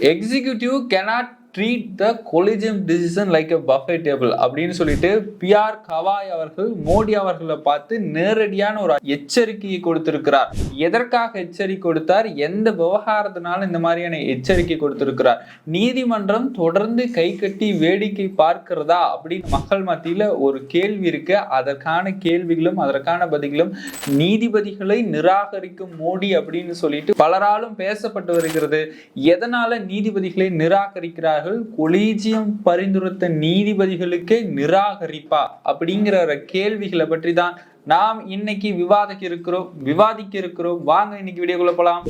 executive cannot treat the collegium decision like a buffet table அப்படின்னு சொல்லிட்டு PR Gavai அவர்கள் மோடி அவர்களை பார்த்து நேரடியான ஒரு எச்சரிக்கையை கொடுத்திருக்கிறார். எதற்காக எச்சரிக்கை கொடுத்தார்? எந்த விவகாரத்தினாலும் இந்த மாதிரியான எச்சரிக்கை கொடுத்திருக்கிறார்? நீதிமன்றம் தொடர்ந்து கை கட்டி வேடிக்கை பார்க்கிறதா அப்படின்னு மக்கள் மத்தியில ஒரு கேள்வி இருக்கு. அதற்கான கேள்விகளும் அதற்கான பதில்களும் நீதிபதிகளை நிராகரிக்கும் மோடி அப்படின்னு சொல்லிட்டு பலராலும் பேசப்பட்டு வருகிறது. எதனால நீதிபதிகளை நிராகரிக்கிறார்கள்? கொலீஜியம் பரிந்துரைத்த நீதிபதிகளுக்கே நிராகரிப்பா? அப்படிங்கிற கேள்விகளை பற்றி தான் நாம் இன்னைக்கு விவாதிக்க இருக்கிறோம் விவாதிக்க இருக்கிறோம். வாங்க இன்னைக்கு வீடியோக்குள்ள போலாம்.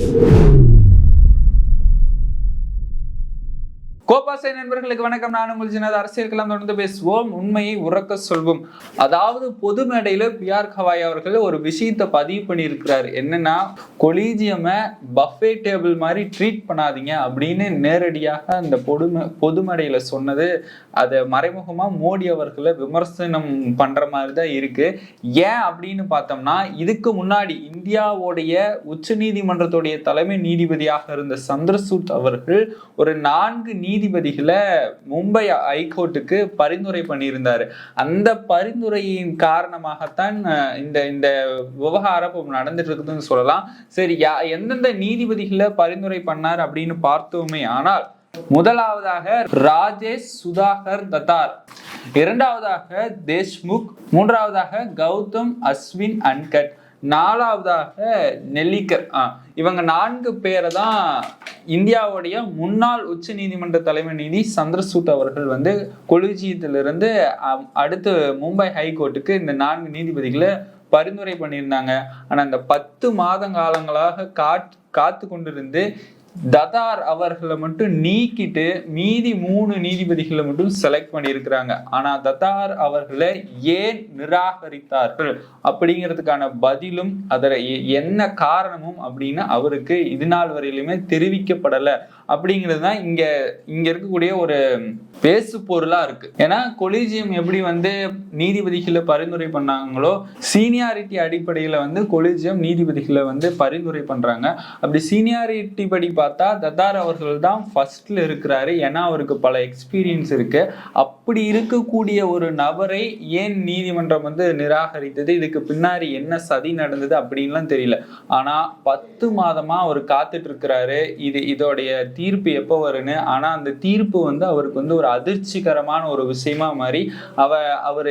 கோபாசை நண்பர்களுக்கு வணக்கம். நான் உங்கள் சின்னது அரசியல் கலாம் தொடர்ந்து பேசுவோம். உண்மையை உறக்க சொல்வோம். அதாவது பொது மேடையில பிஆர் கவாய் அவர்கள் ஒரு விஷயத்தை பதிவு பண்ணியிருக்கிறார். என்னன்னா கொலீஜியமை பஃபே டேபிள் மாதிரி ட்ரீட் பண்ணாதீங்க அப்படின்னு நேரடியாக அந்த பொது பொது மேடையில சொன்னது அதை மறைமுகமா மோடி அவர்களை விமர்சனம் பண்ற மாதிரி தான் இருக்கு. ஏன் அப்படின்னு பார்த்தோம்னா இதுக்கு முன்னாடி இந்தியாவுடைய உச்ச நீதிமன்றத்துடைய தலைமை நீதிபதியாக இருந்த சந்திரசூட் அவர்கள் ஒரு நான்கு நீதிபதிகளை மும்பை ஹைகோர்ட்டுக்கு பரிந்துரை பண்ணியிருந்தார். அந்த பரிந்துரையின் காரணமாகத்தான் இந்த இந்த விவகாரம் இப்போ நடந்துட்டு இருக்குதுன்னு சொல்லலாம். சரி யா எந்தெந்த நீதிபதிகளை பரிந்துரை பண்ணார் அப்படின்னு பார்த்தோமே ஆனால் முதலாவதாக ராஜேஷ் சுதாகர் தத்தார் இரண்டாவதாக தேஷ்முக் மூன்றாவதாக கௌதம் அஸ்வின் அன்கட். நாலாவதாக நெல்லிக்கர். இவங்க நான்கு பேரை தான் இந்தியாவுடைய முன்னாள் உச்ச நீதிமன்ற தலைமை நீதி சந்திரசூட் அவர்கள் வந்து கொலிஜியத்திலிருந்து அடுத்து மும்பை ஹைகோர்ட்டுக்கு இந்த நான்கு நீதிபதிகளை பரிந்துரை பண்ணியிருந்தாங்க. ஆனா அந்த பத்து மாத காலங்களாக காட் காத்து கொண்டிருந்து ததார் அவர்களை மட்டும் நீக்கிட்டு மீதி மூணு நீதிபதிகளை மட்டும் செலக்ட் பண்ணியிருக்கிறாங்க. ஆனா ததார் அவர்களை ஏன் நிராகரித்தார்கள்? அப்படிங்கிறதுக்கான பதிலும் அதில் என்ன காரணமும் அப்படின்னு அவருக்கு இது நாள் வரையிலுமே தெரிவிக்கப்படலை. அப்படிங்கிறது தான் இங்கே இங்கே இருக்கக்கூடிய ஒரு பேசு பொருளாக இருக்கு. ஏன்னா கொலிஜியம் எப்படி வந்து நீதிபதிகளை பரிந்துரை பண்ணாங்களோ சீனியாரிட்டி அடிப்படையில் வந்து கொலிஜியம் நீதிபதிகளை வந்து பரிந்துரை பண்ணுறாங்க அப்படி சீனியாரிட்டி படி பார்த்தா தத்தார் அவர்கள் தான் ஃபர்ஸ்ட்ல இருக்கிறாரு. ஏன்னா அவருக்கு பல எக்ஸ்பீரியன்ஸ் இருக்கு. அப்படி இருக்கக்கூடிய ஒரு நபரை ஏன் நீதிமன்றம் வந்து நிராகரித்தது? இதுக்கு பின்னாடி என்ன சதி நடந்தது அப்படின்லாம் தெரியல. ஆனால் பத்து மாதமாக அவர் காத்துட்டு இருக்கிறாரு. இது இதோடைய தீர்ப்பு எப்போ வரும்னு? ஆனால் அந்த தீர்ப்பு வந்து அவருக்கு வந்து ஒரு அதிர்ச்சிகரமான ஒரு விஷயமா மாறி அவ அவர்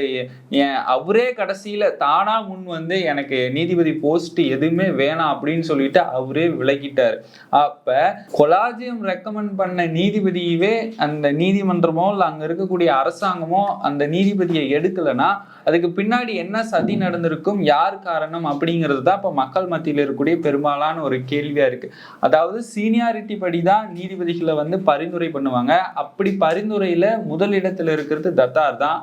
அவரே கடைசியில் தானா முன் வந்து எனக்கு நீதிபதி போஸ்ட் எதுவுமே வேணாம் அப்படின்னு சொல்லிட்டு அவரே விலகிட்டார். அப்போ கொலாஜியம் ரெக்கமெண்ட் பண்ண நீதிபதியவே அந்த நீதிமன்றமோ இல்லை அங்கே இருக்கக்கூடிய அரசாங்கமோ அந்த நீதிபதியை எடுக்கலைன்னா அதுக்கு பின்னாடி என்ன சதி நடந்திருக்கும் யார் காரணம் அப்படிங்கிறது தான் இப்போ மக்கள் மத்தியில் இருக்கக்கூடிய பெரும்பாலான ஒரு கேள்வியாக இருக்குது அதாவது சீனியாரிட்டி படி தான் நீதிபதிகளை வந்து பரிந்துரை பண்ணுவாங்க. அப்படி பரிந்துரையில முதலிடத்துல இருக்கிறது தத்தார் தான்.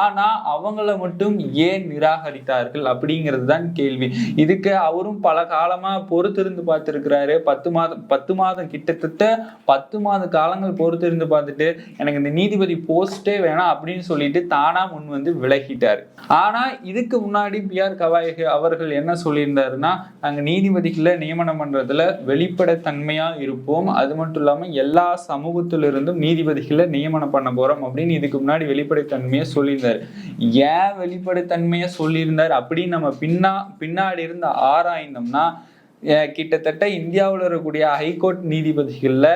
ஆனா அவங்கள மட்டும் ஏன் நிராகரித்தார்கள் அப்படிங்கிறது தான் கேள்வி. இதுக்கு அவரும் பல காலமா பொறுத்திருந்து பார்த்திருக்கிறாரு. பத்து மாதம் பத்து மாதம் கிட்டத்தட்ட பத்து மாத காலங்கள் பொறுத்திருந்து பார்த்துட்டு எனக்கு இந்த நீதிபதி போஸ்டே வேணாம் அப்படின்னு சொல்லிட்டு தானா முன் வந்து விலகிட்டாரு. ஆனா இதுக்கு முன்னாடி பி ஆர் கவாயகு அவர்கள் என்ன சொல்லியிருந்தாருன்னா நாங்க நீதிபதிகளை நியமனம் பண்றதுல வெளிப்படைத்தன்மையா இருப்போம். அது மட்டும் இல்லாமல் எல்லா சமூகத்திலிருந்தும் நீதிபதிகளை நியமனம் பண்ண போகிறோம் அப்படின்னு இதுக்கு முன்னாடி வெளிப்படைத்தன்மையை சொல்லியிருந்தார். ஏன் வெளிப்படைத்தன்மையை சொல்லியிருந்தார்? அப்படின்னு நம்ம பின்னா பின்னாடி இருந்து ஆராய்ந்தோம்னா கிட்டத்தட்ட இந்தியாவில் இருக்கக்கூடிய ஹைகோர்ட் நீதிபதிகளில்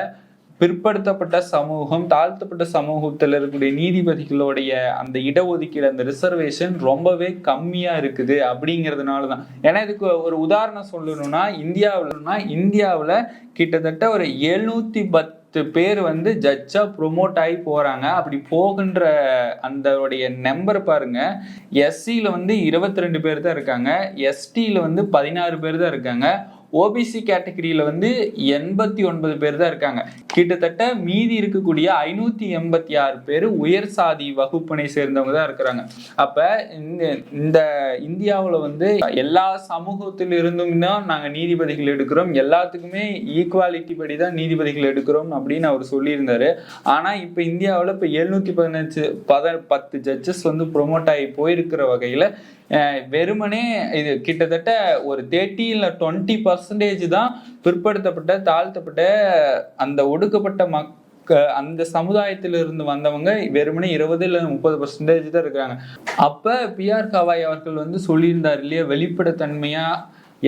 பிற்படுத்தப்பட்ட சமூகம் தாழ்த்தப்பட்ட சமூகத்தில் இருக்கக்கூடிய நீதிபதிகளுடைய அந்த இடஒதுக்கீடு அந்த ரிசர்வேஷன் ரொம்பவே கம்மியா இருக்குது அப்படிங்கிறதுனால தான் ஏன்னா இதுக்கு ஒரு உதாரணம் சொல்லணும்னா இந்தியாவில்னா இந்தியாவில் கிட்டத்தட்ட ஒரு எழுநூத்தி பத்து பேர் வந்து ஜட்ஜா ப்ரொமோட் ஆகி போறாங்க. அப்படி போகின்ற அந்தோடைய நம்பர் பாருங்க. எஸ்சியில் வந்து இருபத்தி ரெண்டு பேர் தான் இருக்காங்க. எஸ்டியில் வந்து பதினாறு பேர் தான் இருக்காங்க. ஓபிசி கேட்டகரியில் வந்து எண்பத்தி ஒன்பது பேர் தான் இருக்காங்க. கிட்டத்தட்ட மீதி இருக்கக்கூடிய ஐநூற்றி எண்பத்தி ஆறு பேர் உயர் சாதி வகுப்பினை சேர்ந்தவங்க தான் இருக்கிறாங்க. அப்போ இந்த இந்த இந்தியாவில் வந்து எல்லா சமூகத்தில் இருந்தும் தான் நாங்கள் நீதிபதிகள் எடுக்கிறோம். எல்லாத்துக்குமே ஈக்குவாலிட்டி படி தான் நீதிபதிகள் எடுக்கிறோம் அப்படின்னு அவர் சொல்லியிருந்தார். ஆனால் இப்போ இந்தியாவில் இப்போ எழுநூத்தி பதினஞ்சு பத பத்து ஜட்ஜஸ் வந்து ப்ரொமோட் ஆகி போயிருக்கிற வகையில் வெறுமனே இது கிட்டத்தட்ட ஒரு தேர்ட்டி இல்லை டுவெண்ட்டி பர்சன்டேஜ் தான் பிற்படுத்தப்பட்ட தாழ்த்தப்பட்ட அந்த ஒடுக்கப்பட்ட மக் அந்த சமுதாயத்திலிருந்து வந்தவங்க வெறுமனே இருபது இல்லை முப்பது பர்சன்டேஜ் தான் இருக்கிறாங்க. அப்ப பிஆர் கவாய் அவர்கள் வந்து சொல்லியிருந்தார் இல்லையா வெளிப்படத்தன்மையா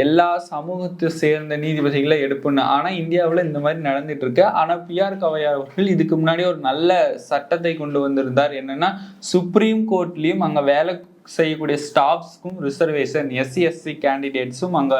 எல்லா சமூகத்தை சேர்ந்த நீதிபதிகளை எடுப்புன்னு. ஆனால் இந்தியாவில் இந்த மாதிரி நடந்துட்டு இருக்கு. ஆனால் பிஆர் கவாய் அவர்கள் இதுக்கு முன்னாடி ஒரு நல்ல சட்டத்தை கொண்டு வந்திருந்தார். என்னன்னா சுப்ரீம் கோர்ட்லேயும் அங்கே வேலை செய்யக்கூடிய ஸ்டாஃப்ஸ்க்கும் ரிசர்வேஷன் எஸ்சி எஸ்சி கேண்டிடேட்ஸும் அங்கே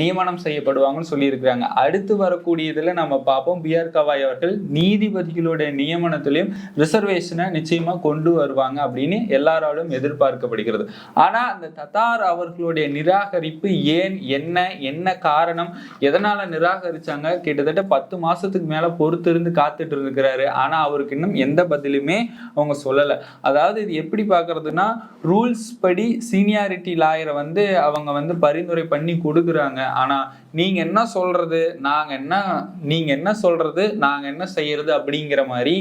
நியமனம் செய்யப்படுவாங்கன்னு சொல்லியிருக்கிறாங்க. அடுத்து வரக்கூடியதில் நம்ம பார்ப்போம். பிஆர் கவாய் அவர்கள் நீதிபதிகளுடைய நியமனத்திலையும் ரிசர்வேஷனை நிச்சயமாக கொண்டு வருவாங்க அப்படின்னு எல்லாராலும் எதிர்பார்க்கப்படுகிறது. ஆனால் அந்த தத்தார் அவர்களுடைய நிராகரிப்பு ஏன் என்ன என்ன காரணம் எதனால் நிராகரிச்சாங்க? கிட்டத்தட்ட பத்து மாதத்துக்கு மேலே பொறுத்து இருந்து காத்துட்டு இருக்கிறாரு. ஆனால் அவருக்கு இன்னும் எந்த பதிலுமே அவங்க சொல்லலை. அதாவது இது எப்படி பார்க்கறதுன்னா ரூல்ஸ் படி சீனியாரிட்டி லாயரை வந்து அவங்க வந்து பரிந்துரை பண்ணி கொடுக்குறாங்க. ஆனா நீங்க என்ன சொல்றது நாங்க என்ன நீங்க என்ன சொல்றது நாங்க என்ன செய்யறது அப்படிங்கிற மாதிரி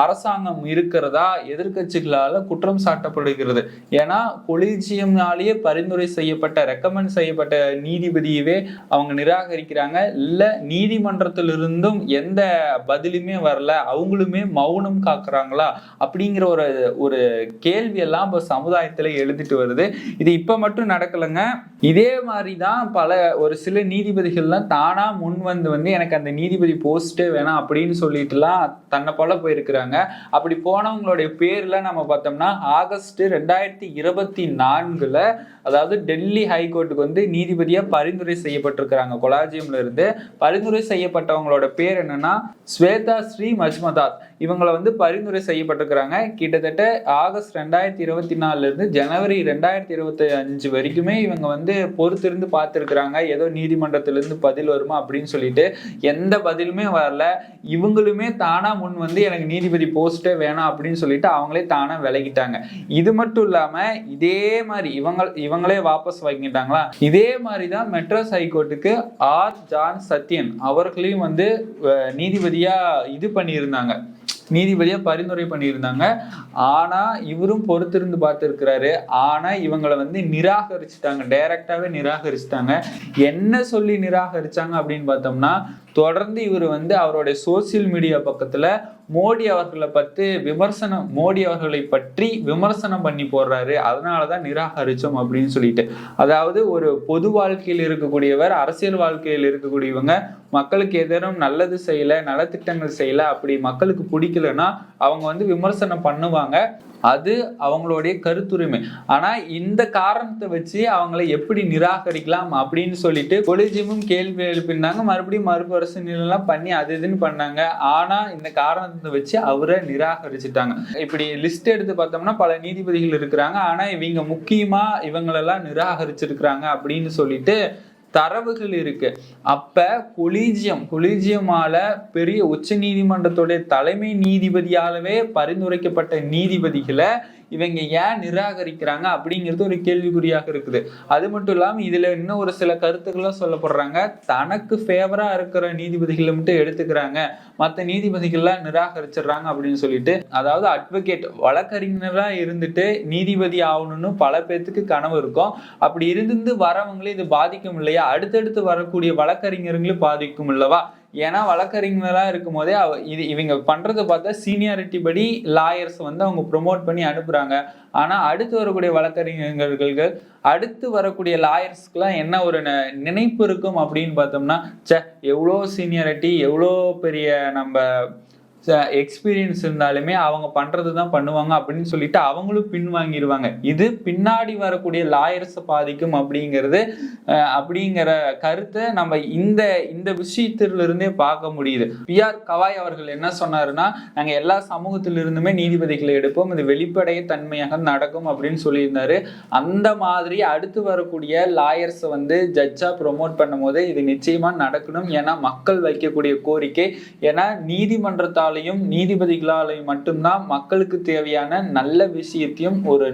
அரசாங்கம் இருக்கிறதா எதிர்க்கட்சிகளால குற்றம் சாட்டப்படுகிறது. ஏன்னா கொலிஜியம்னாலேயே பரிந்துரை செய்யப்பட்ட ரெக்கமெண்ட் செய்யப்பட்ட நீதிபதியவே அவங்க நிராகரிக்கிறாங்க. இல்லை நீதிமன்றத்திலிருந்தும் எந்த பதிலுமே வரல அவங்களுமே மௌனம் காக்குறாங்களா அப்படிங்கிற ஒரு ஒரு கேள்வியெல்லாம் இப்போ சமுதாயத்தில் எழுதிட்டு வருது. இது இப்போ மட்டும் நடக்கலைங்க. இதே மாதிரி தான் பல ஒரு சில நீதிபதிகள்லாம் தானா முன் வந்து வந்து எனக்கு அந்த நீதிபதி போஸ்ட்டே வேணாம் அப்படின்னு சொல்லிட்டுலாம் தன்னை போல போயிருக்கிறாங்க. அப்படி போனவங்களுடைய பேர்ல நம்ம பார்த்தோம்னா ஆகஸ்ட் ரெண்டாயிரத்தி இருபத்தி நான்குல அதாவது டெல்லி ஹைகோர்ட்டுக்கு வந்து நீதிபதியா பரிந்துரை செய்யப்பட்டிருக்கிறாங்க. கொலாஜியம்ல இருந்து பரிந்துரை செய்யப்பட்டவங்களோட பேர் என்னன்னா ஸ்வேதா ஸ்ரீ மஜ்மதாத். இவங்களை வந்து பரிந்துரை செய்யப்பட்டிருக்கிறாங்க. கிட்டத்தட்ட ஆகஸ்ட் ரெண்டாயிரத்தி இருபத்தி நாலுல இருந்து ஜனவரி ரெண்டாயிரத்தி இருபத்தி அஞ்சு வரைக்குமே இவங்க வந்து பொறுத்திருந்து பார்த்துருக்குறாங்க. ஏதோ நீதிமன்றத்திலிருந்து பதில் வருமா அப்படின்னு சொல்லிட்டு. எந்த பதிலுமே வரல. இவங்களுமே தானா முன் வந்து எனக்கு நீதிபதி போஸ்ட்டே வேணாம் அப்படின்னு சொல்லிட்டு அவங்களே தானா விலகிட்டாங்க. இது மட்டும் இல்லாம இதே மாதிரி இவங்க இவங்களே வாபஸ் வாங்கிட்டாங்களா? இதே மாதிரி தான் மெட்ராஸ் ஹைகோர்ட்டுக்கு ஆர் ஜான் சத்யன் அவர்களையும் வந்து நீதிபதியாக நீதிபதியா இது பண்ணியிருந்தாங்க. நீதிபதியா பரிந்துரை பண்ணியிருந்தாங்க. ஆனா இவரும் பொறுத்திருந்து பார்த்திருக்கிறாரு. ஆனா இவங்களை வந்து நிராகரிச்சுட்டாங்க. டைரக்டாகவே நிராகரிச்சுட்டாங்க. என்ன சொல்லி நிராகரிச்சாங்க அப்படின்னு பார்த்தோம்னா தொடர்ந்து இவர் வந்து அவருடைய சோசியல் மீடியா பக்கத்துல மோடி அவர்களை பத்தி விமர்சனம் மோடி அவர்களை பற்றி விமர்சனம் பண்ணி போடுறாரு. அதனாலதான் நிராகரிச்சோம் அப்படின்னு சொல்லிட்டு. அதாவது ஒரு பொது வாழ்க்கையில் இருக்கக்கூடியவர் அரசியல் வாழ்க்கையில் இருக்கக்கூடியவங்க மக்களுக்கு எதிரும் நல்லது செய்யல நலத்திட்டங்கள் செய்யல அப்படி மக்களுக்கு பிடிக்கலன்னா அவங்க வந்து விமர்சனம் பண்ணுவாங்க. அது அவங்களுடைய கருத்துரிமை. ஆனா இந்த காரணத்தை வச்சு அவங்களை எப்படி நிராகரிக்கலாம் அப்படின்னு சொல்லிட்டு கொலிஜியமும் கேள்வி எழுப்பினாங்க. மறுபடியும் மறுபரிசீலனை பண்ணி அது இதுன்னு பண்ணாங்க. ஆனா இந்த காரணத்தை வச்சு அவரை நிராகரிச்சுட்டாங்க. இப்படி லிஸ்ட் எடுத்து பார்த்தோம்னா பல நீதிபதிகள் இருக்கிறாங்க. ஆனா இவங்க முக்கியமா இவங்களெல்லாம் நிராகரிச்சிருக்கிறாங்க அப்படின்னு சொல்லிட்டு தரவுகள் இருக்கு. அப்ப கொலீஜியம் கொலீஜியமால பெரிய உச்ச நீதிமன்றத்துடைய தலைமை நீதிபதியாலவே பரிந்துரைக்கப்பட்ட நீதிபதிகளை இவங்க ஏன் நிராகரிக்கிறாங்க அப்படிங்கிறது ஒரு கேள்விக்குறியாக இருக்குது. அது மட்டும் இல்லாமல் இதில் இன்னும் ஒரு சில கருத்துக்களும் சொல்லப்படுறாங்க. தனக்கு ஃபேவராக இருக்கிற நீதிபதிகளை மட்டும் எடுத்துக்கிறாங்க. மற்ற நீதிபதிகள்லாம் நிராகரிச்சிடுறாங்க அப்படின்னு சொல்லிட்டு அதாவது அட்வொகேட் வழக்கறிஞராக இருந்துட்டு நீதிபதி ஆகணும்னு பல பேர்த்துக்கு கனவு இருக்கும். அப்படி இருந்து வரவங்களே இது பாதிக்கும் இல்லையா? அடுத்தடுத்து வரக்கூடிய வழக்கறிஞர்களும் பாதிக்கும் இல்லவா ஏன்னா வழக்கறிஞரா இருக்கும் போதே அவ இது இவங்க பண்றதை பார்த்தா சீனியாரிட்டி படி லாயர்ஸ் வந்து அவங்க ப்ரொமோட் பண்ணி அனுப்புறாங்க. ஆனா அடுத்து வரக்கூடிய வழக்கறிஞர்கள் அடுத்து வரக்கூடிய லாயர்ஸ்க்குலாம் என்ன ஒரு நினைப்பு இருக்கும் அப்படின்னு பார்த்தோம்னா ச்சே எவ்வளோ சீனியாரிட்டி எவ்வளோ பெரிய நம்ம எக்ஸ்பீரியன்ஸ் இருந்தாலுமே அவங்க பண்ணுறது தான் பண்ணுவாங்க அப்படின்னு சொல்லிட்டு அவங்களும் பின்வாங்கிடுவாங்க இது பின்னாடி வரக்கூடிய லாயர்ஸை பாதிக்கும் அப்படிங்கிறது அப்படிங்கிற கருத்தை நம்ம இந்த இந்த விஷயத்திலிருந்தே பார்க்க முடியுது. பிஆர் கவாய் அவர்கள் என்ன சொன்னாருன்னா நாங்கள் எல்லா சமூகத்திலிருந்துமே நீதிபதிகளை எடுப்போம். இது வெளிப்படைய தன்மையாக நடக்கும் அப்படின்னு சொல்லியிருந்தாரு. அந்த மாதிரி அடுத்து வரக்கூடிய லாயர்ஸை வந்து ஜட்ஜாக ப்ரொமோட் பண்ணும்போது இது நிச்சயமாக நடக்கணும். ஏன்னா மக்கள் வைக்கக்கூடிய கோரிக்கை. ஏன்னா நீதிமன்றத்தாலையும் நீதிபதிகளாலையும் மட்டும்தான் மக்களுக்கு தேவையான நல்ல விஷயத்தையும் ஒரு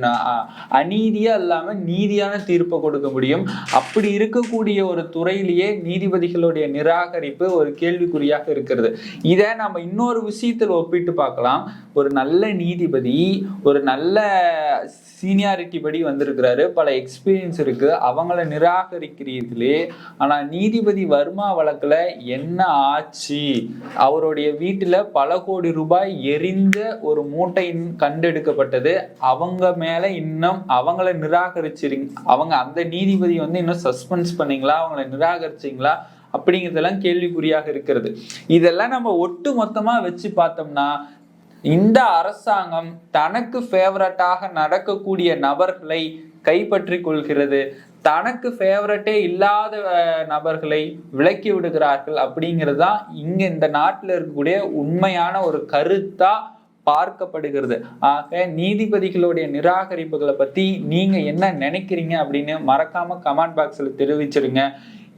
அநீதியா இல்லாம நீதியான தீர்ப்பை கொடுக்க முடியும். அப்படி இருக்கக்கூடிய ஒரு துறையிலேயே நீதிபதிகளுடைய நிராகரிப்பு ஒரு கேள்விக்குறியாக இருக்கிறது. இதை நம்ம இன்னொரு விஷயத்தில் ஒப்பிட்டு பார்க்கலாம். ஒரு நல்ல நீதிபதி ஒரு நல்ல சீனியாரிட்டி படி வந்திருக்கிறாரு. பல எக்ஸ்பீரியன்ஸ் இருக்கு. அவங்கள நிராகரிக்கிறீர்களே. ஆனா நீதிபதி வர்மா வழக்குல என்ன ஆச்சு? அவருடைய வீட்டுல பல கோடி ரூபாய் எரிந்த ஒரு மூட்டை கண்டெடுக்கப்பட்டது. அவங்க மேல இன்னும் அவங்கள நிராகரிச்சிருங்க அவங்க அந்த நீதிபதி வந்து இன்னும் சஸ்பென்ஸ் பண்ணீங்களா? அவங்கள நிராகரிச்சிங்களா? அப்படிங்கிறதெல்லாம் கேள்விக்குறியாக இருக்கிறது. இதெல்லாம் நம்ம ஒட்டு மொத்தமா வச்சு பார்த்தோம்னா இந்த அரசாங்கம் தனக்கு ஃபேவரட்டாக நடக்கக்கூடிய நபர்களை கைப்பற்றி கொள்கிறது. தனக்கு ஃபேவரட்டே இல்லாத நபர்களை விலக்கி விடுகிறார்கள் அப்படிங்கிறது தான் இங்க இந்த நாட்டில் இருக்கக்கூடிய உண்மையான ஒரு கருத்தா பார்க்கப்படுகிறது. ஆக நீதிபதிகளுடைய நிராகரிப்புகளை பத்தி நீங்க என்ன நினைக்கிறீங்க அப்படின்னு மறக்காம கமெண்ட் பாக்ஸில் தெரிவிச்சிருங்க.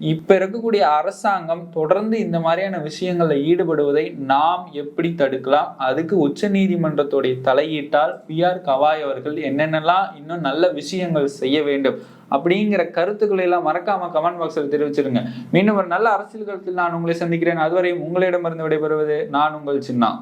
இப்ப இருக்கக்கூடிய அரசாங்கம் தொடர்ந்து இந்த மாதிரியான விஷயங்கள்ல ஈடுபடுவதை நாம் எப்படி தடுக்கலாம்? அதுக்கு உச்ச நீதிமன்றத்துடைய தலையீட்டால் பி ஆர் கவாய் அவர்கள் என்னென்னலாம் இன்னும் நல்ல விஷயங்கள் செய்ய வேண்டும் அப்படிங்கிற கருத்துக்களை எல்லாம் மறக்காம கமெண்ட் பாக்ஸில் தெரிவிச்சிருங்க. மீண்டும் ஒரு நல்ல அரசியல் கருத்தில் நான் உங்களை சந்திக்கிறேன். அதுவரை உங்களிடமிருந்து விடைபெறுவது நான் உங்கள் சின்னா.